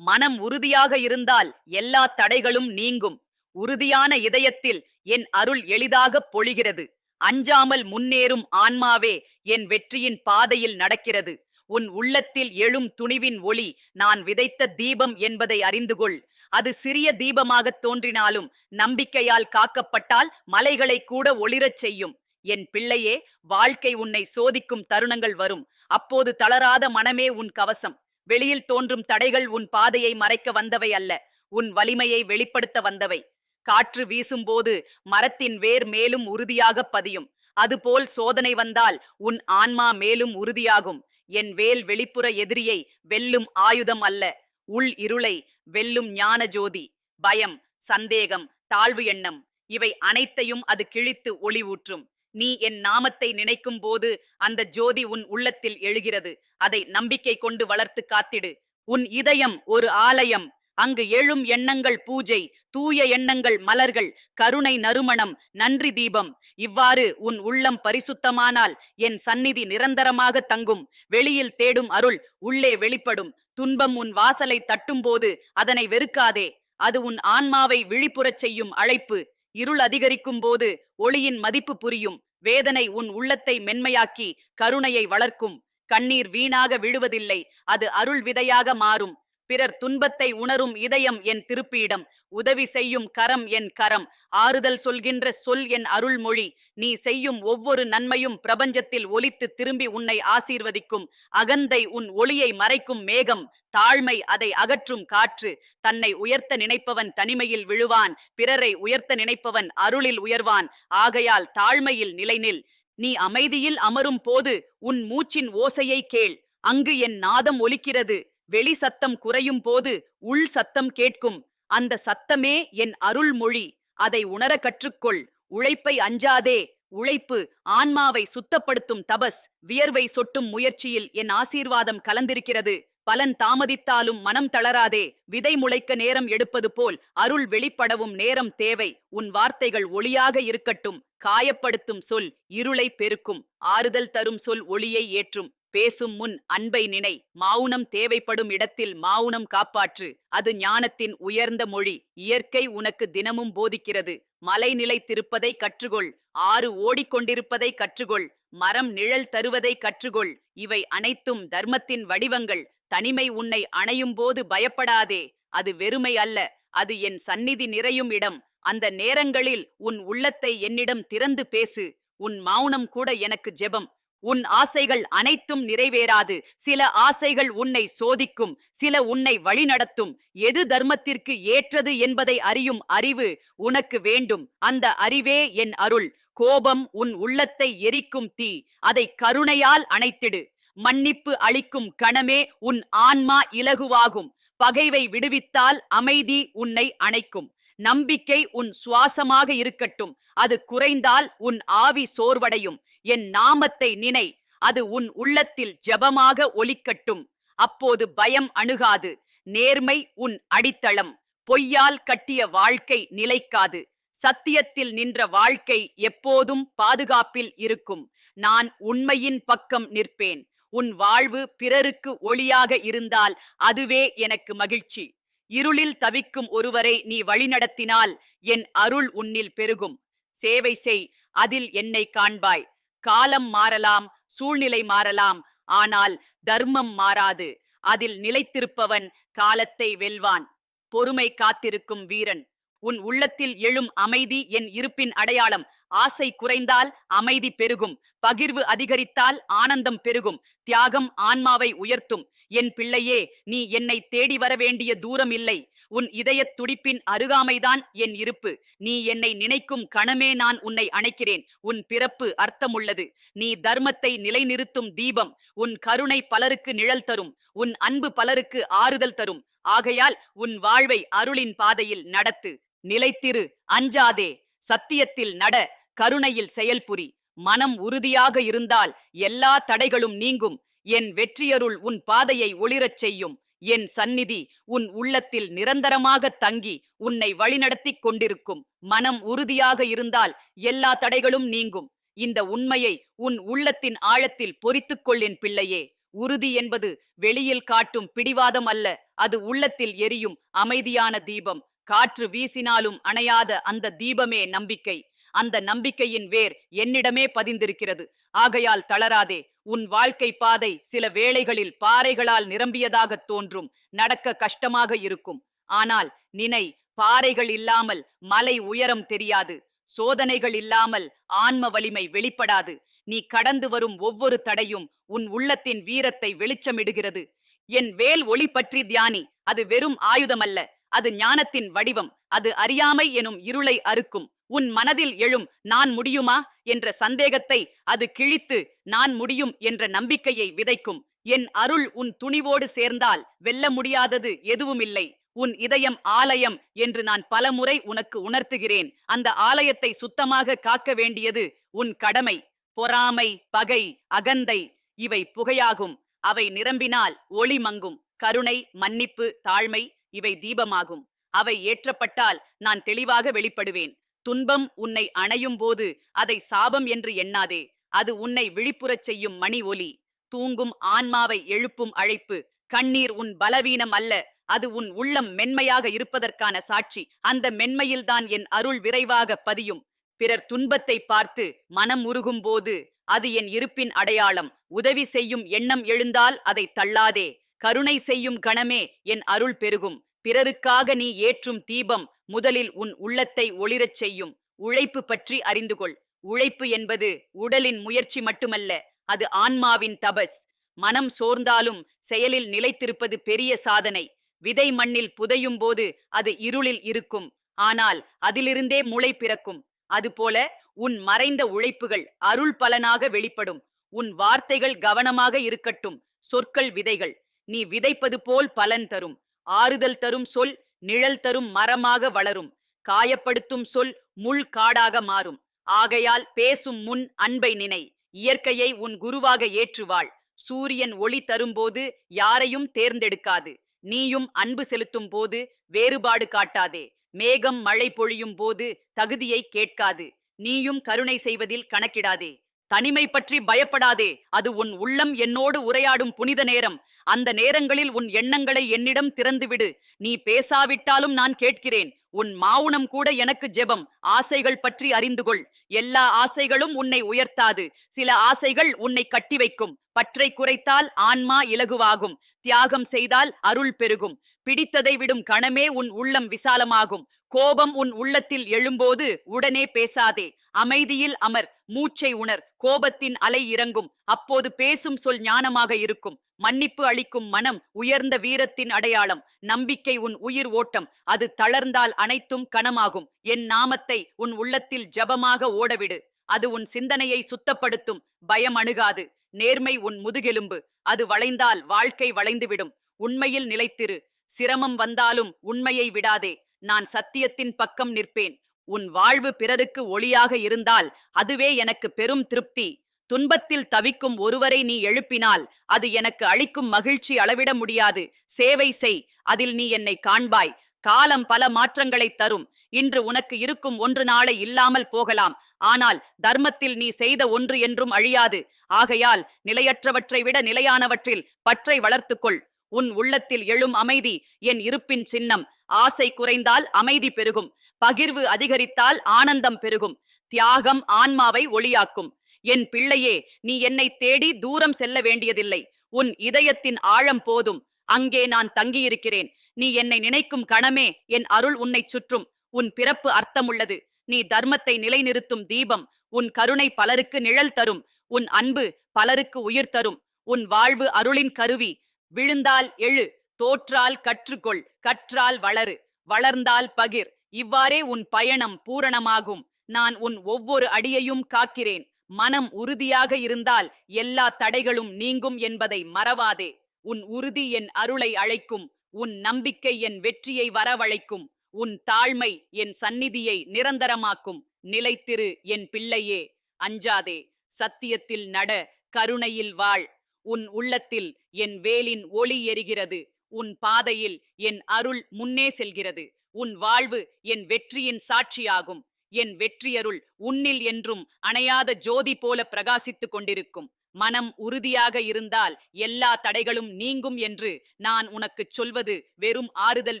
மனம் உறுதியாக இருந்தால் எல்லா தடைகளும் நீங்கும். உறுதியான இதயத்தில் என் அருள் எளிதாக பொழிகிறது. அஞ்சாமல் முன்னேறும் ஆன்மாவே என் வெற்றியின் பாதையில் நடக்கிறது. உன் உள்ளத்தில் எழும் துணிவின் ஒளி நான் விதைத்த தீபம் என்பதை அறிந்து கொள். அது சிறிய தீபமாகத் தோன்றினாலும் நம்பிக்கையால் காக்கப்பட்டால் மலைகளை கூட ஒளிரச் செய்யும். என் பிள்ளையே வாழ்க்கை உன்னை சோதிக்கும் தருணங்கள் வரும். அப்போது தளராத மனமே உன் கவசம். வெளியில் தோன்றும் தடைகள் உன் பாதையை மறைக்க வந்தவை அல்ல உன் வலிமையை வெளிப்படுத்த வந்தவை. காற்று வீசும்போது மரத்தின் வேர் மேலும் உறுதியாக பதியும். அதுபோல் சோதனை வந்தால் உன் ஆன்மா மேலும் உறுதியாகும். என் வேல் வெளிப்புற எதிரியை வெல்லும் ஆயுதம் அல்ல உள் இருளை வெல்லும் ஞான ஜோதி. பயம் சந்தேகம் தாழ்வு எண்ணம் இவை அனைத்தையும் அது கிழித்து ஒளி ஊற்றும். நீ என் நாமத்தை நினைக்கும் போது அந்த ஜோதி உன் உள்ளத்தில் எழுகிறது. அதை நம்பிக்கை கொண்டு வளர்த்து காத்திடு. உன் இதயம் ஒரு ஆலயம். அங்கு எழும் எண்ணங்கள் பூஜை தூய எண்ணங்கள் மலர்கள் கருணை நறுமணம் நன்றி தீபம். இவ்வாறு உன் உள்ளம் பரிசுத்தமானால் என் சந்நிதி நிரந்தரமாக தங்கும். வெளியில் தேடும் அருள் உள்ளே வெளிப்படும். துன்பம் உன் வாசலை தட்டும்போது அதனை வெறுக்காதே. அது உன் ஆன்மாவை விழிப்புறச் செய்யும் அழைப்பு. இருள் அதிகரிக்கும் போது ஒளியின் மதிப்பு புரியும். வேதனை உன் உள்ளத்தை மென்மையாக்கி கருணையை வளர்க்கும். கண்ணீர் வீணாக விழுவதில்லை. அது அருள் விதையாக மாறும். பிறர் துன்பத்தை உணரும் இதயம் என் திருப்பீடம். உதவி செய்யும் கரம் என் கரம். ஆறுதல் சொல்கின்ற சொல் என் அருள்மொழி. நீ செய்யும் ஒவ்வொரு நன்மையும் பிரபஞ்சத்தில் ஒலித்து திரும்பி உன்னை ஆசீர்வதிக்கும். அகந்தை உன் ஒளியை மறைக்கும் மேகம். தாழ்மை அதை அகற்றும் காற்று. தன்னை உயர்த்த நினைப்பவன் தனிமையில் விழுவான். பிறரை உயர்த்த நினைப்பவன் அருளில் உயர்வான். ஆகையால் தாழ்மையில் நிலைநில். நீ அமைதியில் அமரும் போது உன் மூச்சின் ஓசையை கேள். அங்கு என் நாதம் ஒலிக்கிறது. வெளி சத்தம் குறையும் போது உள் சத்தம் கேட்கும். அந்த சத்தமே என் அருள்மொழி. அதை உணர கற்றுக்கொள். உழைப்பை அஞ்சாதே. உழைப்பு ஆன்மாவை சுத்தப்படுத்தும் தபஸ். வியர்வை சொட்டும் முயற்சியில் என் ஆசீர்வாதம் கலந்திருக்கிறது. பலன் தாமதித்தாலும் மனம் தளராதே. விதை முளைக்க நேரம் எடுப்பது போல் அருள் வெளிப்படவும் நேரம் தேவை. உன் வார்த்தைகள் ஒளியாக இருக்கட்டும். காயப்படுத்தும் சொல் இருளை பெருக்கும். ஆறுதல் தரும் சொல் ஒளியை ஏற்றும். பேசும் முன் அன்பை நினை. மௌனம் தேவைப்படும் இடத்தில் மௌனம் காப்பாற்று. அது ஞானத்தின் உயர்ந்த மொழி. இயற்கை உனக்கு தினமும் போதிக்கிறது. மலை நிலைத்திருப்பதை கற்றுகொள் ஆறு ஓடிக்கொண்டிருப்பதை கற்றுகொள் மரம் நிழல் தருவதை கற்றுகொள் இவை அனைத்தும் தர்மத்தின் வடிவங்கள். தனிமை உன்னை அணையும் போது பயப்படாதே. அது வெறுமை அல்ல. அது என் சந்நிதி நிறையும் இடம். அந்த நேரங்களில் உன் உள்ளத்தை என்னிடம் திறந்து பேசு. உன் மௌனம் கூட எனக்கு ஜெபம். உன் ஆசைகள் அனைத்தும் நிறைவேறாது. சில ஆசைகள் உன்னை சோதிக்கும் சில உன்னை வழிநடத்தும். எது தர்மத்திற்கு ஏற்றது என்பதை அறியும் அறிவு உனக்கு வேண்டும். அந்த அறிவே என் அருள். கோபம் உன் உள்ளத்தை எரிக்கும் தீ. அதை கருணையால் அணைத்திடு. மன்னிப்பு அளிக்கும் கணமே உன் ஆன்மா இலகுவாகும். பகைவை விடுவித்தால் அமைதி உன்னை அணைக்கும். நம்பிக்கை உன் சுவாசமாக இருக்கட்டும். அது குறைந்தால் உன் ஆவி சோர்வடையும். என் நாமத்தை நினை. அது உன் உள்ளத்தில் ஜெபமாக ஒலிக்கட்டும். அப்போது பயம் அணுகாது. நேர்மை உன் அடித்தளம். பொய்யால் கட்டிய வாழ்க்கை நிலைக்காது. சத்தியத்தில் நின்ற வாழ்க்கை எப்போதும் பாதுகாப்பில் இருக்கும். நான் உண்மையின் பக்கம் நிற்பேன். உன் வாழ்வு பிறருக்கு ஒளியாக இருந்தால் அதுவே எனக்கு மகிழ்ச்சி. இருளில் தவிக்கும் ஒருவரை நீ வழிநடத்தினால் என் அருள் உன்னில் பெருகும். சேவை செய் அதில் என்னை காண்பாய். காலம் மாறலாம் சூழ்நிலை மாறலாம் ஆனால் தர்மம் மாறாது. அதில் நிலைத்திருப்பவன் காலத்தை வெல்வான். பொறுமை காத்திருக்கும் வீரன். உன் உள்ளத்தில் எழும் அமைதி என் இருப்பின் அடையாளம். ஆசை குறைந்தால் அமைதி பெருகும். பகிர்வு அதிகரித்தால் ஆனந்தம் பெருகும். தியாகம் ஆன்மாவை உயர்த்தும். என் பிள்ளையே நீ என்னை தேடி வர வேண்டிய தூரம் இல்லை. உன் இதயத் துடிப்பின் அருகாமைதான் என் இருப்பு. நீ என்னை நினைக்கும் கணமே நான் உன்னை அணைக்கிறேன். உன் பிறப்பு அர்த்தமுள்ளது. நீ தர்மத்தை நிலைநிறுத்தும் தீபம். உன் கருணை பலருக்கு நிழல் தரும். உன் அன்பு பலருக்கு ஆறுதல் தரும். ஆகையால் உன் வாழ்வை அருளின் பாதையில் நடத்து. நிலைத்திரு அஞ்சாதே. சத்தியத்தில் நட. கருணையில் செயல்புரி. மனம் உறுதியாக இருந்தால் எல்லா தடைகளும் நீங்கும். என் வெற்றியருள் உன் பாதையை ஒளிரச் செய்யும். என் சந்நிதி உன் உள்ளத்தில் நிரந்தரமாக தங்கி உன்னை வழிநடத்திக் கொண்டிருக்கும். மனம் உறுதியாக இருந்தால் எல்லா தடைகளும் நீங்கும். இந்த உண்மையை உன் உள்ளத்தின் ஆழத்தில் பொறித்துக் என் பிள்ளையே. உறுதி என்பது வெளியில் காட்டும் பிடிவாதம் அல்ல அது உள்ளத்தில் எரியும் அமைதியான தீபம். காற்று வீசினாலும் அணையாத அந்த தீபமே நம்பிக்கை. அந்த நம்பிக்கையின் வேர் என்னிடமே பதிந்திருக்கிறது. ஆகையால் தளராதே உன் வாழ்க்கை பாதை சில வேளைகளில் பாறைகளால் நிரம்பியதாக தோன்றும் நடக்க கஷ்டமாக இருக்கும். ஆனால் நினை பாறைகள் இல்லாமல் மலை உயரம் தெரியாது சோதனைகள் இல்லாமல் ஆன்ம வலிமை வெளிப்படாது. நீ கடந்து வரும் ஒவ்வொரு தடையும் உன் உள்ளத்தின் வீரத்தை வெளிச்சமிடுகிறது. என் வேல் ஒளி பற்றி தியானி அது வெறும் ஆயுதமல்ல அது ஞானத்தின் வடிவம். அது அறியாமை எனும் இருளை அறுக்கும். உன் மனதில் எழும் நான் முடியுமா? என்ற சந்தேகத்தை அது கிழித்து நான் முடியும் என்ற நம்பிக்கையை விதைக்கும். என் அருள் உன் துணிவோடு சேர்ந்தால் வெல்ல முடியாதது எதுவுமில்லை. உன் இதயம் ஆலயம் என்று நான் பலமுறை உனக்கு உணர்த்துகிறேன். அந்த ஆலயத்தை சுத்தமாக காக்க வேண்டியது உன் கடமை. பொறாமை பகை அகந்தை இவை புகையாகும். அவை நிரம்பினால் ஒளி மங்கும். கருணை மன்னிப்பு தாழ்மை இவை தீபமாகும். அவை ஏற்றப்பட்டால் நான் தெளிவாக வெளிப்படுவேன். துன்பம் உன்னை அணையும் போது அதை சாபம் என்று எண்ணாதே. அது உன்னை விழிப்புறச் செய்யும் மணி ஒலி. தூங்கும் ஆன்மாவை எழுப்பும் அழைப்பு. கண்ணீர் உன் பலவீனம் அல்ல. அது உன் உள்ளம் மென்மையாக இருப்பதற்கான சாட்சி. அந்த மென்மையில்தான் என் அருள் விரைவாக பதியும். பிறர் துன்பத்தை பார்த்து மனம் உருகும் போது அது என் இருப்பின் அடையாளம். உதவி செய்யும் எண்ணம் எழுந்தால் அதை தள்ளாதே. கருணை செய்யும் கணமே என் அருள் பெருகும். பிறருக்காக நீ ஏற்றும் தீபம் முதலில் உன் உள்ளத்தை ஒளிரச் செய்யும். உழைப்பு பற்றி அறிந்து கொள். உழைப்பு என்பது உடலின் முயற்சி மட்டுமல்ல அது ஆன்மாவின் தபஸ். மனம் சோர்ந்தாலும் செயலில் நிலைத்திருப்பது பெரிய சாதனை. விதை மண்ணில் புதையும் போது அது இருளில் இருக்கும். ஆனால் அதிலிருந்தே முளை பிறக்கும். அதுபோல உன் மறைந்த உழைப்புகள் அருள் பலனாக வெளிப்படும். உன் வார்த்தைகள் கவனமாக இருக்கட்டும். சொற்கள் விதைகள். நீ விதைப்பது போல் பலன் தரும். ஆறுதல் தரும் சொல் நிழல் தரும் மரமாக வளரும். காயப்படுத்தும் சொல் முள் காடாக மாறும். ஆகையால் பேசும் முன் அன்பை நினை. இயற்கையை உன் குருவாக ஏற்றுவாள். சூரியன் ஒளி தரும்போது யாரையும் தேர்ந்தெடுக்காது. நீயும் அன்பு செலுத்தும் போது வேறுபாடு காட்டாதே. மேகம் மழை பொழியும் போது தகுதியை கேட்காது. நீயும் கருணை செய்வதில் கணக்கிடாதே. தனிமை பற்றி பயப்படாதே. அது உன் உள்ளம் என்னோடு உரையாடும் புனித நேரம். அந்த நேரங்களில் உன் எண்ணங்களை என்னிடம் திறந்துவிடு. நீ பேசாவிட்டாலும் நான் கேட்கிறேன். உன் மாவுனம் கூட எனக்கு ஜெபம். ஆசைகள் பற்றி அறிந்து கொள். எல்லா ஆசைகளும் உன்னை உயர்த்தாது. சில ஆசைகள் உன்னை கட்டி வைக்கும். பற்றை குறைத்தால் ஆன்மா இலகுவாகும். தியாகம் செய்தால் அருள் பெருகும். பிடித்ததை விடும் கணமே உன் உள்ளம் விசாலமாகும். கோபம் உன் உள்ளத்தில் எழும்போது உடனே பேசாதே. அமைதியில் அமர். மூச்சை உணர். கோபத்தின் அலை இறங்கும். அப்போது பேசும் சொல் ஞானமாக இருக்கும். மன்னிப்பு அளிக்கும் மனம் உயர்ந்த வீரத்தின் அடையாளம். நம்பிக்கை உன் உயிர் ஓட்டம். அது தளர்ந்தால் அனைத்தும் கனமாகும். என் நாமத்தை உன் உள்ளத்தில் ஜபமாக ஓடவிடு. அது உன் சிந்தனையை சுத்தப்படுத்தும். பயம் அணுகாது. நேர்மை உன் முதுகெலும்பு. அது வளைந்தால் வாழ்க்கை வளைந்துவிடும். உண்மையில் நிலைத்திரு. சிரமம் வந்தாலும் உண்மையை விடாதே. நான் சத்தியத்தின் பக்கம் நிற்பேன். உன் வாழ்வு பிறருக்கு ஒளியாக இருந்தால் அதுவே எனக்கு பெரும் திருப்தி. துன்பத்தில் தவிக்கும் ஒருவரை நீ எழுப்பினால் அது எனக்கு அளிக்கும் மகிழ்ச்சி அளவிட முடியாது. சேவை செய் அதில் நீ என்னை காண்பாய். காலம் பல மாற்றங்களை தரும். இன்று உனக்கு இருக்கும் ஒன்று நாளை இல்லாமல் போகலாம். ஆனால் தர்மத்தில் நீ செய்த ஒன்று என்றும் அழியாது. ஆகையால் நிலையற்றவற்றை விட நிலையானவற்றில் பற்றை வளர்த்துக்கொள். உன் உள்ளத்தில் எழும் அமைதி என் இருப்பின் சின்னம். ஆசை குறைந்தால் அமைதி பெருகும். பகிர்வு அதிகரித்தால் ஆனந்தம் பெருகும். தியாகம் ஆன்மாவை ஒளியாக்கும். என் பிள்ளையே நீ என்னை தேடி தூரம் செல்ல வேண்டியதில்லை. உன் இதயத்தின் ஆழம் போதும். அங்கே நான் தங்கியிருக்கிறேன். நீ என்னை நினைக்கும் கணமே என் அருள் உன்னை சுற்றும். உன் பிறப்பு அர்த்தமுள்ளது. நீ தர்மத்தை நிலைநிறுத்தும் தீபம். உன் கருணை பலருக்கு நிழல் தரும். உன் அன்பு பலருக்கு உயிர் தரும். உன் வாழ்வு அருளின் கருவி. விழுந்தால் எழு தோற்றால் கற்றுக்கொள். கற்றால் வளரு. வளர்ந்தால் பகிர். இவ்வாறே உன் பயணம் பூரணமாகும். நான் உன் ஒவ்வொரு அடியையும் காக்கிறேன். மனம் உறுதியாக இருந்தால் எல்லா தடைகளும் நீங்கும் என்பதை மறவாதே. உன் உறுதி என் அருளை அழைக்கும். உன் நம்பிக்கை என் வெற்றியை வரவழைக்கும். உன் தாழ்மை என் சந்நிதியை நிரந்தரமாக்கும். நிலைத்திரு என் பிள்ளையே. அஞ்சாதே சத்தியத்தில் நட கருணையில் வாழ். உன் உள்ளத்தில் என் வேலின் ஒளி எரிகிறது. உன் பாதையில் என் அருள் முன்னே செல்கிறது. உன் வாழ்வு என் வெற்றியின் சாட்சியாகும். என் வெற்றியருள் உன்னில் என்றும் அணையாத ஜோதி போல பிரகாசித்துக் கொண்டிருக்கும். மனம் உறுதியாக இருந்தால் எல்லா தடைகளும் நீங்கும் என்று நான் உனக்குச் சொல்வது வெறும் ஆறுதல்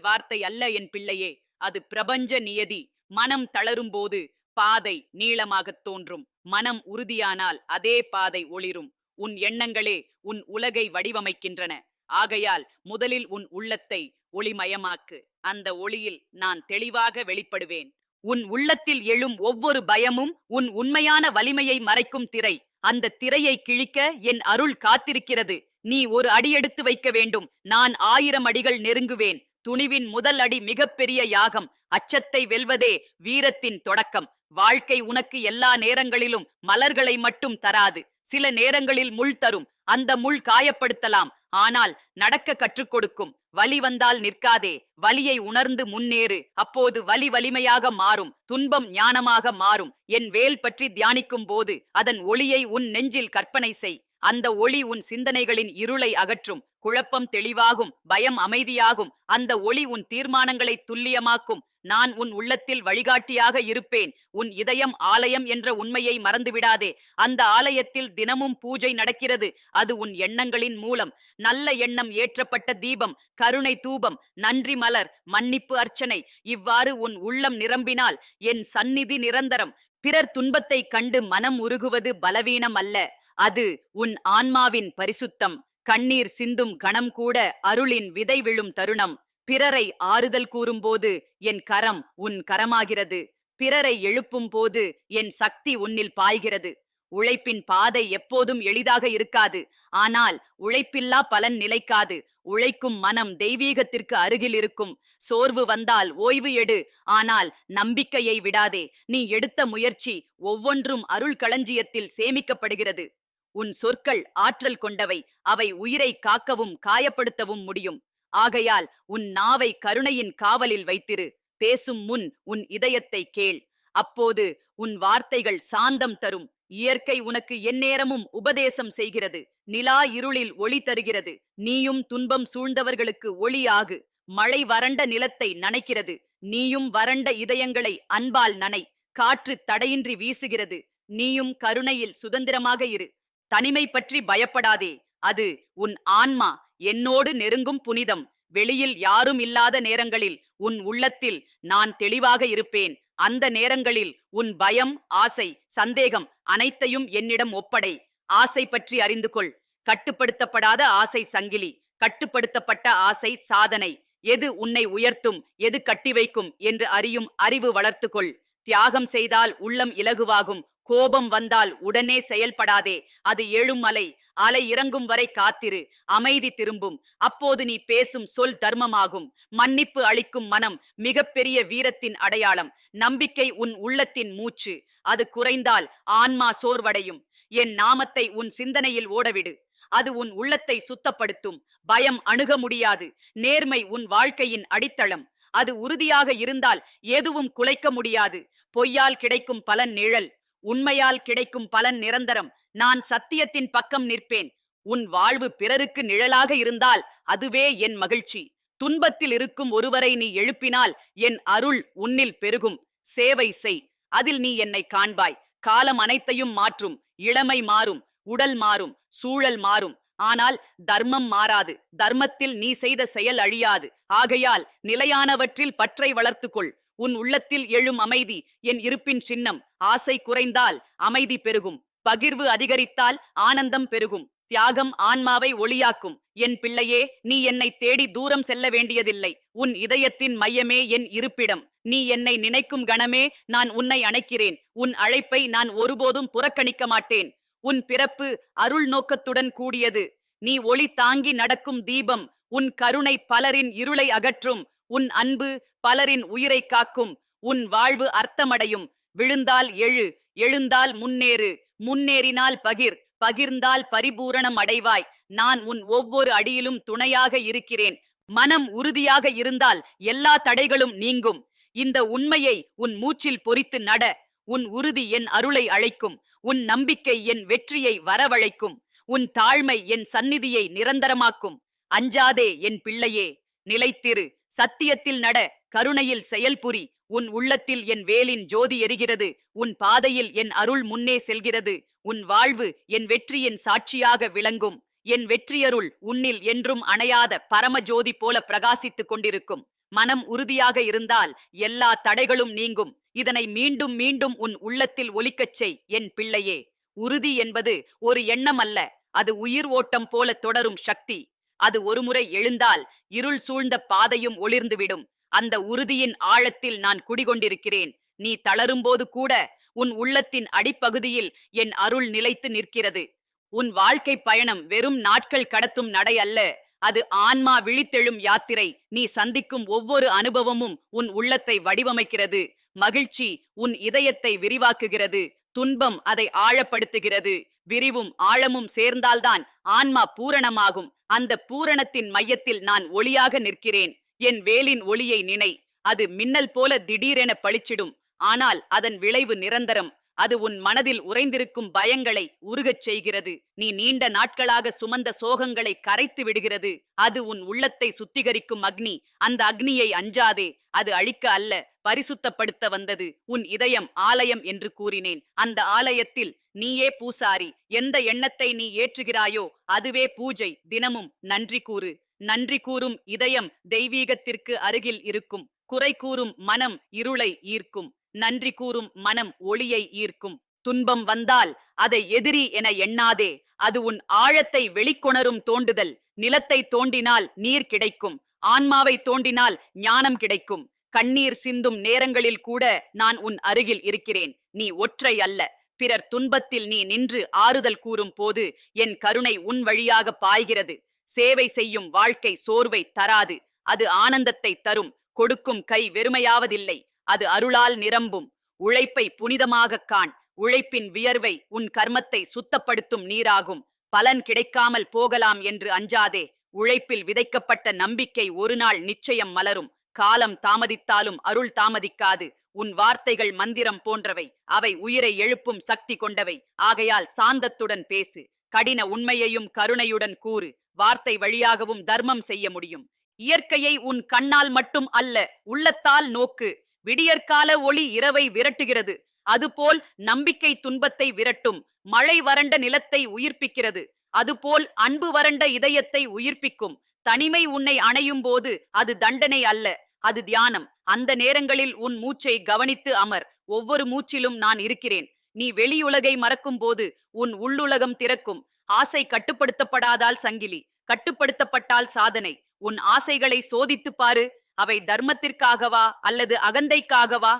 வார்த்தை அல்ல என் பிள்ளையே. அது பிரபஞ்ச நியதி. மனம் தளரும்போது பாதை நீளமாகத் தோன்றும். மனம் உறுதியானால் அதே பாதை ஒளிரும். உன் எண்ணங்களே உன் உலகை வடிவமைக்கின்றன. ஆகையால் முதலில் உன் உள்ளத்தை ஒளிமயமாக்கு. அந்த ஒளியில் நான் தெளிவாக வெளிப்படுவேன். உன் உள்ளத்தில் எழும் ஒவ்வொரு பயமும் உன் உண்மையான வலிமையை மறைக்கும் திரை. அந்த திரையை கிழிக்க என் அருள் காத்திருக்கிறது. நீ ஒரு அடி எடுத்து வைக்க வேண்டும். நான் ஆயிரம் அடிகள் நெருங்குவேன். துணிவின் முதல் அடி மிகப்பெரிய யாகம். அச்சத்தை வெல்வதே வீரத்தின் தொடக்கம். வாழ்க்கை உனக்கு எல்லா நேரங்களிலும் மலர்களை மட்டும் தராது. சில நேரங்களில் முள் தரும். அந்த முள் காயப்படுத்தலாம். ஆனால் நடக்க கற்றுக் கொடுக்கும். வலி வந்தால் நிற்காதே வலியை உணர்ந்து முன்னேறு. அப்போது வலி வலிமையாக மாறும் துன்பம் ஞானமாக மாறும். என் வேல் பற்றி தியானிக்கும் போது அதன் ஒளியை உன் நெஞ்சில் கற்பனை செய். அந்த ஒளி உன் சிந்தனைகளின் இருளை அகற்றும். குழப்பம் தெளிவாகும் பயம் அமைதியாகும். அந்த ஒளி உன் தீர்மானங்களை துல்லியமாக்கும். நான் உன் உள்ளத்தில் வழிகாட்டியாக இருப்பேன். உன் இதயம் ஆலயம் என்ற உண்மையை மறந்துவிடாதே. அந்த ஆலயத்தில் தினமும் பூஜை நடக்கிறது. அது உன் எண்ணங்களின் மூலம். நல்ல எண்ணம் ஏற்றப்பட்ட தீபம் கருணை தூபம் நன்றி மலர் மன்னிப்பு அர்ச்சனை. இவ்வாறு உன் உள்ளம் நிரம்பினால் என் சந்நிதி நிரந்தரம். பிறர் துன்பத்தை கண்டு மனம் உருகுவது பலவீனம் அல்ல. அது உன் ஆன்மாவின் பரிசுத்தம். கண்ணீர் சிந்தும் கணம் கூட அருளின் விதை விழும் தருணம். பிறரை ஆறுதல் கூறும்போது என் கரம் உன் கரமாகிறது. பிறரை எழுப்பும் போது என் சக்தி உன்னில் பாய்கிறது. உழைப்பின் பாதை எப்போதும் எளிதாக இருக்காது. ஆனால் உழைப்பில்லா பலன் நிலைக்காது. உழைக்கும் மனம் தெய்வீகத்திற்கு அருகில் இருக்கும். சோர்வு வந்தால் ஓய்வு எடு. ஆனால் நம்பிக்கையை விடாதே. நீ எடுத்த முயற்சி ஒவ்வொன்றும் அருள் களஞ்சியத்தில் சேமிக்கப்படுகிறது. உன் சொற்கள் ஆற்றல் கொண்டவை. அவை உயிரை காக்கவும் காயப்படுத்தவும் முடியும். ஆகையால் உன் நாவை கருணையின் காவலில் வைத்திரு. பேசும் முன் உன் இதயத்தை கேள். அப்போது உன் வார்த்தைகள் சாந்தம் தரும். இயற்கை உனக்கு எந்நேரமும் உபதேசம் செய்கிறது. நிலா இருளில் ஒளி தருகிறது. நீயும் துன்பம் சூழ்ந்தவர்களுக்கு ஒளியாகு மழை வறண்ட நிலத்தை நனைக்கிறது. நீயும் வறண்ட இதயங்களை அன்பால் நனை. காற்று தடையின்றி வீசுகிறது. நீயும் கருணையில் சுதந்திரமாக இரு. தனிமை பற்றி பயப்படாதே. அது உன் ஆன்மா. என்னோடு நெருங்கும் புனிதம். வெளியில் யாரும் இல்லாத நேரங்களில் உன் உள்ளத்தில் நான் தெளிவாக இருப்பேன். அந்த நேரங்களில் உன் பயம் ஆசை சந்தேகம் அனைத்தையும் என்னிடம் ஒப்படை. ஆசை பற்றி அறிந்து கொள். கட்டுப்படுத்தப்படாத ஆசை சங்கிலி. கட்டுப்படுத்தப்பட்ட ஆசை சாதனை. எது உன்னை உயர்த்தும் எது கட்டி வைக்கும் என்று அறியும் அறிவு வளர்த்துக்கொள் தியாகம் செய்தால் உள்ளம் இலகுவாகும். கோபம் வந்தால் உடனே செயல்படாதே. அது எழும் மலை அலை இறங்கும் வரை காத்திரு அமைதி திரும்பும். அப்போது நீ பேசும் சொல் தர்மமாகும். மன்னிப்பு அளிக்கும் மனம் மிகப்பெரிய வீரத்தின் அடையாளம். நம்பிக்கை உன் உள்ளத்தின் மூச்சு. அது குறைந்தால் ஆன்மா சோர்வடையும். என் நாமத்தை உன் சிந்தனையில் ஓடவிடு. அது உன் உள்ளத்தை சுத்தப்படுத்தும். பயம் அணுக முடியாது. நேர்மை உன் வாழ்க்கையின் அடித்தளம். அது உறுதியாக இருந்தால் எதுவும் குலைக்க முடியாது. பொய்யால் கிடைக்கும் பலன் நிழல். உண்மையால் கிடைக்கும் பலன் நிரந்தரம். நான் சத்தியத்தின் பக்கம் நிற்பேன். உன் வாழ்வு பிறருக்கு நிழலாக இருந்தால் அதுவே என் மகிழ்ச்சி. துன்பத்தில் இருக்கும் ஒருவரை நீ எழுப்பினால் என் அருள் உன்னில் பெருகும். சேவை செய். அதில் நீ என்னை காண்பாய். காலம் அனைத்தையும் மாற்றும். இளமை மாறும். உடல் மாறும். சூழல் மாறும். ஆனால் தர்மம் மாறாது. தர்மத்தில் நீ செய்த செயல் அழியாது. ஆகையால் நிலையானவற்றில் பற்றை வளர்த்துக்கொள். உன் உள்ளத்தில் எழும் அமைதி என் இருப்பின் சின்னம். ஆசை குறைந்தால் அமைதி பெருகும். பகிர்வு அதிகரித்தால் ஆனந்தம் பெருகும். தியாகம் ஆன்மாவை ஒளியாக்கும். என் பிள்ளையே நீ என்னை தேடி தூரம் செல்ல வேண்டியதில்லை. உன் இதயத்தின் மையமே என் இருப்பிடம். நீ என்னை நினைக்கும் கணமே நான் உன்னை அணைக்கிறேன். உன் அழைப்பை நான் ஒருபோதும் புறக்கணிக்க மாட்டேன். உன் பிறப்பு அருள் நோக்கத்துடன் கூடியது. நீ ஒளி தாங்கி நடக்கும் தீபம். உன் கருணை பலரின் இருளை அகற்றும். உன் அன்பு பலரின் உயிரை காக்கும். உன் வாழ்வு அர்த்தமடையும். விழுந்தால் எழு எழுந்தால் முன்னேறு. முன்னேறினால் பகிர் பகிர்ந்தால் பரிபூரணம் அடைவாய். நான் உன் ஒவ்வொரு அடியிலும் துணையாக இருக்கிறேன். மனம் உறுதியாக இருந்தால் எல்லா தடைகளும் நீங்கும். இந்த உண்மையை உன் மூச்சில் பொறித்து நட. உன் உறுதி என் அருளை அழைக்கும். உன் நம்பிக்கை என் வெற்றியை வரவழைக்கும். உன் தாழ்மை என் சந்நிதியை நிரந்தரமாக்கும். அஞ்சாதே என் பிள்ளையே நிலைத்திரு. சத்தியத்தில் நட. கருணையில் செயல்புரி. உன் உள்ளத்தில் என் வேலின் ஜோதி எரிகிறது. உன் பாதையில் என் அருள் முன்னே செல்கிறது. உன் வாழ்வு என் வெற்றியின் சாட்சியாக விளங்கும். என் வெற்றியருள் உன்னில் என்றும் அணையாத பரம ஜோதி போல பிரகாசித்துக் கொண்டிருக்கும். மனம் உறுதியாக இருந்தால் எல்லா தடைகளும் நீங்கும். இதனை மீண்டும் மீண்டும் உன் உள்ளத்தில் ஒலிக்கச் செய் என் பிள்ளையே. உறுதி என்பது ஒரு எண்ணம் அல்ல. அது உயிர் ஓட்டம் போல தொடரும் சக்தி. அது ஒருமுறை எழுந்தால் இருள் சூழ்ந்த பாதையும் ஒளிர்ந்துவிடும். அந்த உறுதியின் ஆழத்தில் நான் குடிகொண்டிருக்கிறேன். நீ தளரும்போது கூட உன் உள்ளத்தின் அடிப்பகுதியில் என் அருள் நிலைத்து நிற்கிறது. உன் வாழ்க்கை பயணம் வெறும் நாட்கள் கடத்தும் நடை அல்ல. அது ஆன்மா விழித்தெழும் யாத்திரை. நீ சந்திக்கும் ஒவ்வொரு அனுபவமும் உன் உள்ளத்தை வடிவமைக்கிறது. மகிழ்ச்சி உன் இதயத்தை விரிவாக்குகிறது. துன்பம் அதை ஆழப்படுத்துகிறது. விரிவும் ஆழமும் சேர்ந்தால்தான் ஆன்மா பூரணமாகும். அந்த பூரணத்தின் மையத்தில் நான் ஒளியாக நிற்கிறேன். என் வேலின் ஒளியை நினை. அது மின்னல் போல திடீரென பளிச்சிடும். ஆனால் அதன் விளைவு நிரந்தரம். அது உன் மனதில் உறைந்திருக்கும் பயங்களை உருகச் செய்கிறது. நீ நீண்ட நாட்களாக சுமந்த சோகங்களை கரைத்து விடுகிறது. அது உன் உள்ளத்தை சுத்திகரிக்கும் அக்னி. அந்த அக்னியை அஞ்சாதே. அது அழிக்க அல்ல பரிசுத்தப்படுத்த வந்தது. உன் இதயம் ஆலயம் என்று கூறினேன். அந்த ஆலயத்தில் நீயே பூசாரி. எந்த எண்ணத்தை நீ ஏற்றுகிறாயோ அதுவே பூஜை. தினமும் நன்றி கூறு. நன்றி கூறும் இதயம் தெய்வீகத்திற்கு அருகில் இருக்கும். குறை கூறும் மனம் இருளை ஈர்க்கும். நன்றி கூறும் மனம் ஒளியை ஈர்க்கும். துன்பம் வந்தால் அதை எதிரி என எண்ணாதே. அது உன் ஆழத்தை வெளிக்கொணரும் தோண்டுதல். நிலத்தை தோண்டினால் நீர் கிடைக்கும். ஆன்மாவை தோண்டினால் ஞானம் கிடைக்கும். கண்ணீர் சிந்தும் நேரங்களில் கூட நான் உன் அருகில் இருக்கிறேன். நீ ஒற்றை அல்ல. பிறர் துன்பத்தில் நீ நின்று ஆறுதல் கூறும் போது என் கருணை உன் வழியாக பாய்கிறது. சேவை செய்யும் வாழ்க்கை சோர்வை தராது. அது ஆனந்தத்தை தரும். கொடுக்கும் கை வெறுமையாவதில்லை. அது அருளால் நிரம்பும். உழைப்பை புனிதமாகக் காண். உழைப்பின் வியர்வை உன் கர்மத்தை சுத்தப்படுத்தும் நீராகும். பலன் கிடைக்காமல் போகலாம் என்று அஞ்சாதே. உழைப்பில் விதைக்கப்பட்ட நம்பிக்கை ஒரு நாள் நிச்சயம் மலரும். காலம் தாமதித்தாலும் அருள் தாமதிக்காது. உன் வார்த்தைகள் மந்திரம் போன்றவை. அவை உயிரை எழுப்பும் சக்தி கொண்டவை. ஆகையால் சாந்தத்துடன் பேசு. கடின உண்மையையும் கருணையுடன் கூறு. வார்த்தை வழியாகவும் தர்மம் செய்ய முடியும். இயற்கையை உன் கண்ணால் மட்டும் அல்ல உள்ளத்தால் நோக்கு. விடியற்கால ஒளி இரவை விரட்டுகிறது. அதுபோல் நம்பிக்கை துன்பத்தை விரட்டும். மழை வறண்ட நிலத்தை உயிர்ப்பிக்கிறது. அதுபோல் அன்பு வறண்ட இதயத்தை உயிர்ப்பிக்கும். தனிமை உன்னை அணையும் போது அது தண்டனை அல்ல அது தியானம். அந்த நேரங்களில் உன் மூச்சை கவனித்து அமர். ஒவ்வொரு மூச்சிலும் நான் இருக்கிறேன். நீ வெளியுலகை மறக்கும் போது உன் உள்ளுலகம் திறக்கும். ஆசை கட்டுப்படுத்தப்படாதால் சங்கிலி கட்டுப்படுத்தப்பட்டால் சாதனை. உன் ஆசைகளை சோதித்துப் பாரு. அவை தர்மத்திற்காகவா அல்லது அகந்தைக்காகவா?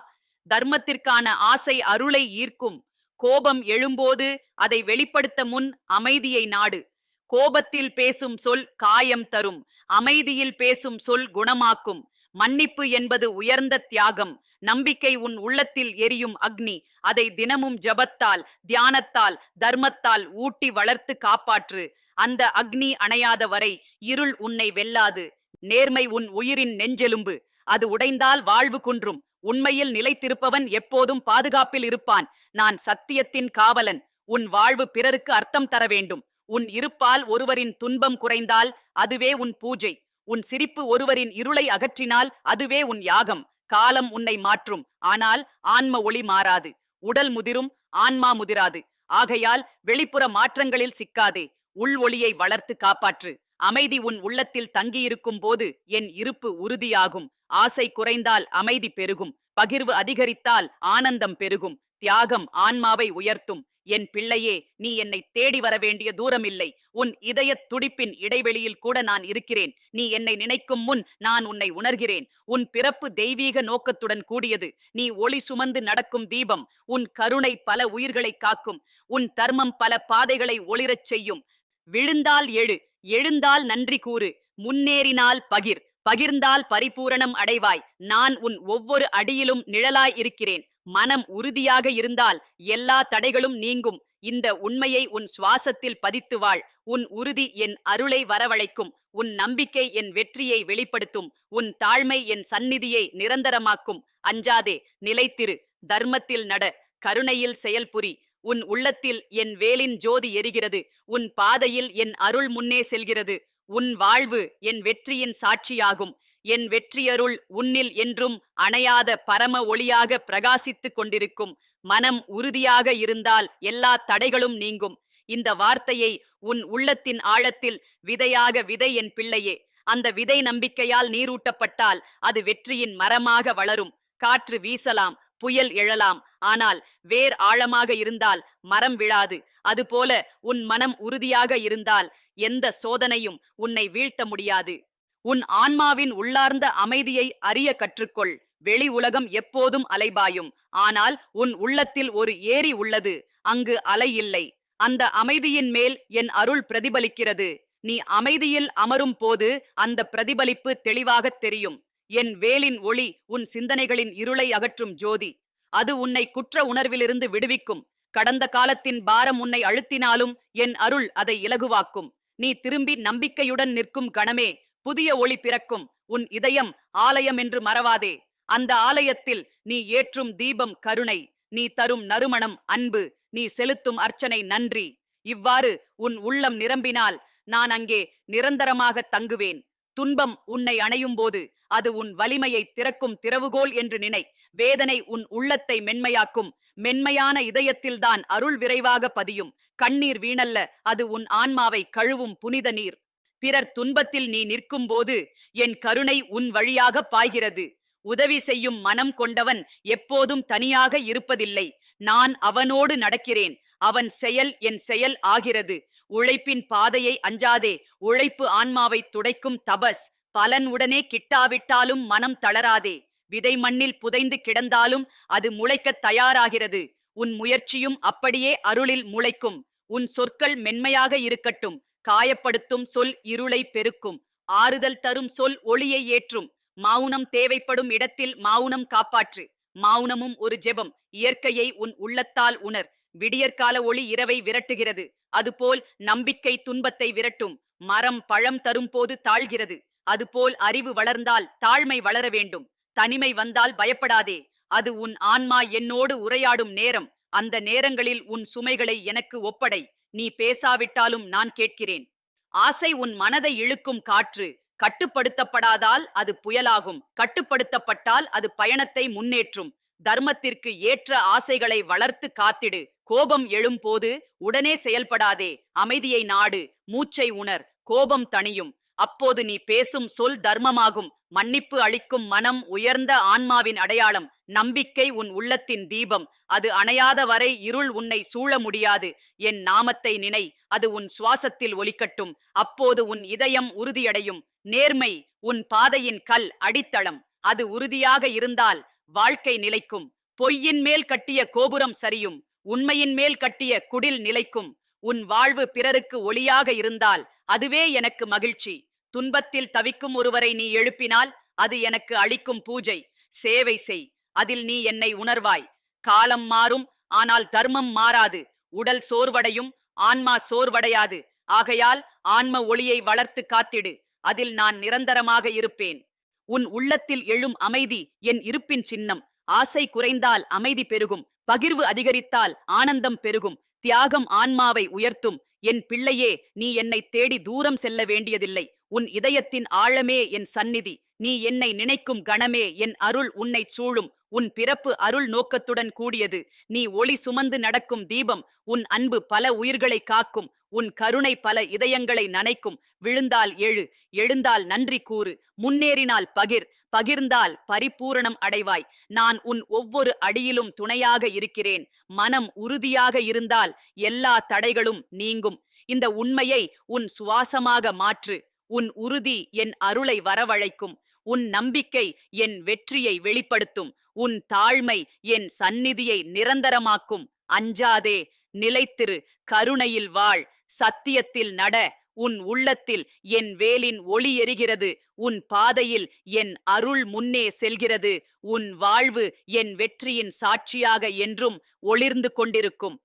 தர்மத்திற்கான ஆசை அருளை ஈர்க்கும். கோபம் எழும்போது அதை வெளிப்படுத்த முன் அமைதியை நாடு. கோபத்தில் பேசும் சொல் காயம் தரும். அமைதியில் பேசும் சொல் குணமாக்கும். மன்னிப்பு என்பது உயர்ந்த தியாகம். நம்பிக்கை உன் உள்ளத்தில் எரியும் அக்னி. அதை தினமும் ஜபத்தால் தியானத்தால் தர்மத்தால் ஊட்டி வளர்த்து காப்பாற்று. அந்த அக்னி அணையாத வரை இருள் உன்னை வெல்லாது. நேர்மை உன் உயிரின் நெஞ்செலும்பு. அது உடைந்தால் வாழ்வு குன்றும். உண்மையில் நிலைத்திருப்பவன் எப்போதும் பாதுகாப்பில் இருப்பான். நான் சத்தியத்தின் காவலன். உன் வாழ்வு பிறருக்கு அர்த்தம் தர வேண்டும். உன் இருப்பால் ஒருவரின் துன்பம் குறைந்தால் அதுவே உன் பூஜை. உன் சிரிப்பு ஒருவரின் இருளை அகற்றினால் அதுவே உன் யாகம். காலம் உன்னை மாற்றும். ஆனால் ஆன்ம ஒளி மாறாது. உடல் முதிரும் ஆன்மா முதிராது. ஆகையால் வெளிப்புற மாற்றங்களில் சிக்காதே. உள் ஒளியை வளர்த்து காப்பாற்று. அமைதி உன் உள்ளத்தில் தங்கியிருக்கும் போது என் இருப்பு உறுதியாகும். ஆசை குறைந்தால் அமைதி பெருகும். பகிர்வு அதிகரித்தால் ஆனந்தம் பெருகும். தியாகம் ஆன்மாவை உயர்த்தும். என் பிள்ளையே நீ என்னை தேடி வர வேண்டிய தூரமில்லை. உன் இதய துடிப்பின் இடைவெளியில் கூட நான் இருக்கிறேன். நீ என்னை நினைக்கும் முன் நான் உன்னை உணர்கிறேன். உன் பிறப்பு தெய்வீக நோக்கத்துடன் கூடியது. நீ ஒளி சுமந்து நடக்கும் தீபம். உன் கருணை பல உயிர்களை காக்கும். உன் தர்மம் பல பாதைகளை ஒளிரச் செய்யும். விழுந்தால் எழு எழுந்தால் நன்றி கூறு. முன்னேறினால் பகிர். பகிர்ந்தால் பரிபூரணம் அடைவாய். நான் உன் ஒவ்வொரு அடியிலும் நிழலாய் இருக்கிறேன். மனம் உறுதியாக இருந்தால் எல்லா தடைகளும் நீங்கும். இந்த உண்மையை உன் சுவாசத்தில் பதித்து வாழ். உன் உறுதி என் அருளை வரவழைக்கும். உன் நம்பிக்கை என் வெற்றியை வெளிப்படுத்தும். உன் தாழ்மை என் சந்நிதியை நிரந்தரமாக்கும். அஞ்சாதே நிலைத்திரு. தர்மத்தில் நட. கருணையில் செயல்புரி உன் உள்ளத்தில் என் வேலின் ஜோதி எரிகிறது. உன் பாதையில் என் அருள் முன்னே செல்கிறது. உன் வாழ்வு என் வெற்றியின் சாட்சியாகும். என் வெற்றியருள் உன்னில் என்றும் அணையாத பரம ஒளியாக பிரகாசித்துக் கொண்டிருக்கும் மனம் உறுதியாக இருந்தால் எல்லா தடைகளும் நீங்கும். இந்த வார்த்தையை உன் உள்ளத்தின் ஆழத்தில் விதையாக விதை என் பிள்ளையே அந்த விதை நம்பிக்கையால் நீரூட்டப்பட்டால் அது வெற்றியின் மரமாக வளரும். காற்று வீசலாம் புயல் எழலாம் ஆனால் வேர் ஆழமாக இருந்தால் மரம் விழாது. அதுபோல உன் மனம் உறுதியாக இருந்தால் எந்த சோதனையும் உன்னை வீழ்த்த முடியாது. உன் ஆன்மாவின் உள்ளார்ந்த அமைதியை அறிய கற்றுக்கொள். வெளி உலகம் எப்போதும் அலைபாயும். ஆனால் உன் உள்ளத்தில் ஒரு ஏரி உள்ளது. அங்கு அலை இல்லை. அந்த அமைதியின் மேல் என் அருள் பிரதிபலிக்கிறது. நீ அமைதியில் அமரும் போது அந்த பிரதிபலிப்பு தெளிவாகத் தெரியும். என் வேலின் ஒளி உன் சிந்தனைகளின் இருளை அகற்றும் ஜோதி. அது உன்னை குற்ற உணர்விலிருந்து விடுவிக்கும். கடந்த காலத்தின் பாரம் உன்னை அழுத்தினாலும் என் அருள் அதை இலகுவாக்கும். நீ திரும்பி நம்பிக்கையுடன் நிற்கும் கணமே. புதிய ஒளி பிறக்கும். உன் இதயம் ஆலயம் என்று மறவாதே. அந்த ஆலயத்தில் நீ ஏற்றும் தீபம் கருணை. நீ தரும் நறுமணம் அன்பு. நீ செலுத்தும் அர்ச்சனை நன்றி. இவ்வாறு உன் உள்ளம் நிரம்பினால் நான் அங்கே நிரந்தரமாக தங்குவேன். துன்பம் உன்னை அணையும் போது அது உன் வலிமையை திறக்கும் திறவுகோல் என்று நினை. வேதனை உன் உள்ளத்தை மென்மையாக்கும். மென்மையான இதயத்தில்தான் அருள் விரைவாக பதியும். கண்ணீர் வீணல்ல அது உன் ஆன்மாவை கழுவும் புனித நீர். பிறர் துன்பத்தில் நீ நிற்கும் போது என் கருணை உன் வழியாக பாய்கிறது. உதவி செய்யும் மனம் கொண்டவன் எப்போதும் தனியாக இருப்பதில்லை. நான் அவனோடு நடக்கிறேன். அவன் செயல் என் செயல் ஆகிறது. உழைப்பின் பாதையை அஞ்சாதே. உழைப்பு ஆன்மாவை துடைக்கும் தபஸ். பலன் உடனே கிட்டாவிட்டாலும் மனம் தளராதே. விதை மண்ணில் புதைந்து கிடந்தாலும் அது முளைக்கத் தயாராகிறது. உன் முயற்சியும் அப்படியே அருளில் முளைக்கும். உன் சொற்கள் மென்மையாக இருக்கட்டும். காயப்படுத்தும் சொல் இருளை பெருக்கும். ஆறுதல் தரும் சொல் ஒளியை ஏற்றும். மௌனம் தேவைப்படும் இடத்தில் மௌனம் காப்பாற்று. மௌனமும் ஒரு ஜெபம். இயற்கையை உன் உள்ளத்தால் உணர். விடியற்கால ஒளி இரவை விரட்டுகிறது. அதுபோல் நம்பிக்கை துன்பத்தை விரட்டும். மரம் பழம் தரும் போது தாழ்கிறது. அதுபோல் அறிவு வளர்ந்தால் தாழ்மை வளர வேண்டும். தனிமை வந்தால் பயப்படாதே. அது உன் ஆன்மா என்னோடு உரையாடும் நேரம். அந்த நேரங்களில் உன் சுமைகளை எனக்கு ஒப்படை. நீ பேசாவிட்டாலும் நான் கேட்கிறேன். ஆசை உன் மனதை இழுக்கும் காற்று. கட்டுப்படுத்தப்படாதால் அது புயலாகும். கட்டுப்படுத்தப்பட்டால் அது பயணத்தை முன்னேற்றும். தர்மத்திற்கு ஏற்ற ஆசைகளை வளர்த்து காத்திடு. கோபம் எழும்போது உடனே செயல்படாதே. அமைதியை நாடு. மூச்சை உணர். கோபம் தணியும். அப்போது நீ பேசும் சொல் தர்மமாகும். மன்னிப்பு அளிக்கும் மனம் உயர்ந்த ஆன்மாவின் அடையாளம் நம்பிக்கை உன் உள்ளத்தின் தீபம். அது அணையாத வரை இருள் உன்னை சூழ முடியாது. என் நாமத்தை நினை அது உன் சுவாசத்தில் ஒலிக்கட்டும். அப்போது உன் இதயம் உறுதியடையும். நேர்மை உன் பாதையின் கல் அடித்தளம். அது உறுதியாக இருந்தால் வாழ்க்கை நிலைக்கும். பொய்யின் மேல் கட்டிய கோபுரம் சரியும். உண்மையின் மேல் கட்டிய குடில் நிலைக்கும். உன் வாழ்வு பிறருக்கு ஒளியாக இருந்தால் அதுவே எனக்கு மகிழ்ச்சி. துன்பத்தில் தவிக்கும் ஒருவரை நீ எழுப்பினால் அது எனக்கு அளிக்கும் பூஜை. சேவை செய். அதில் நீ என்னை உணர்வாய். காலம் மாறும் ஆனால் தர்மம் மாறாது. உடல் சோர்வடையும் ஆன்மா சோர்வடையாது. ஆகையால் ஆன்ம ஒளியை வளர்த்து காத்திடு. அதில் நான் நிரந்தரமாக இருப்பேன். உன் உள்ளத்தில் எழும் அமைதி என் இருப்பின் சின்னம். ஆசை குறைந்தால் அமைதி பெருகும். பகிர்வு அதிகரித்தால் ஆனந்தம் பெருகும். தியாகம் ஆன்மாவை உயர்த்தும். என் பிள்ளையே நீ என்னை தேடி தூரம் செல்ல வேண்டியதில்லை. உன் இதயத்தின் ஆழமே என் சந்நிதி. நீ என்னை நினைக்கும் கணமே என் அருள் உன்னை சூழும். உன் பிறப்பு அருள் நோக்கத்துடன் கூடியது. நீ ஒளி சுமந்து நடக்கும் தீபம். உன் அன்பு பல உயிர்களை காக்கும். உன் கருணை பல இதயங்களை நனைக்கும். விழுந்தால் எழு எழுந்தால் நன்றி கூறு. முன்னேறினால் பகிர் பகிர்ந்தால் பரிபூரணம் அடைவாய். நான் உன் ஒவ்வொரு அடியிலும் துணையாக இருக்கிறேன். மனம் உறுதியாக இருந்தால் எல்லா தடைகளும் நீங்கும். இந்த உண்மையை உன் சுவாசமாக மாற்று. உன் உறுதி என் அருளை வரவழைக்கும். உன் நம்பிக்கை என் வெற்றியை வெளிப்படுத்தும். உன் தாழ்மை என் சந்நிதியை நிரந்தரமாக்கும். அஞ்சாதே நிலைத்திரு கருணையில் வாழ். சத்தியத்தில் நட உன் உள்ளத்தில் என் வேலின் ஒளி எரிகிறது. உன் பாதையில் என் அருள் முன்னே செல்கிறது. உன் வாழ்வு என் வெற்றியின் சாட்சியாக என்றும் ஒளிர்ந்து கொண்டிருக்கும்.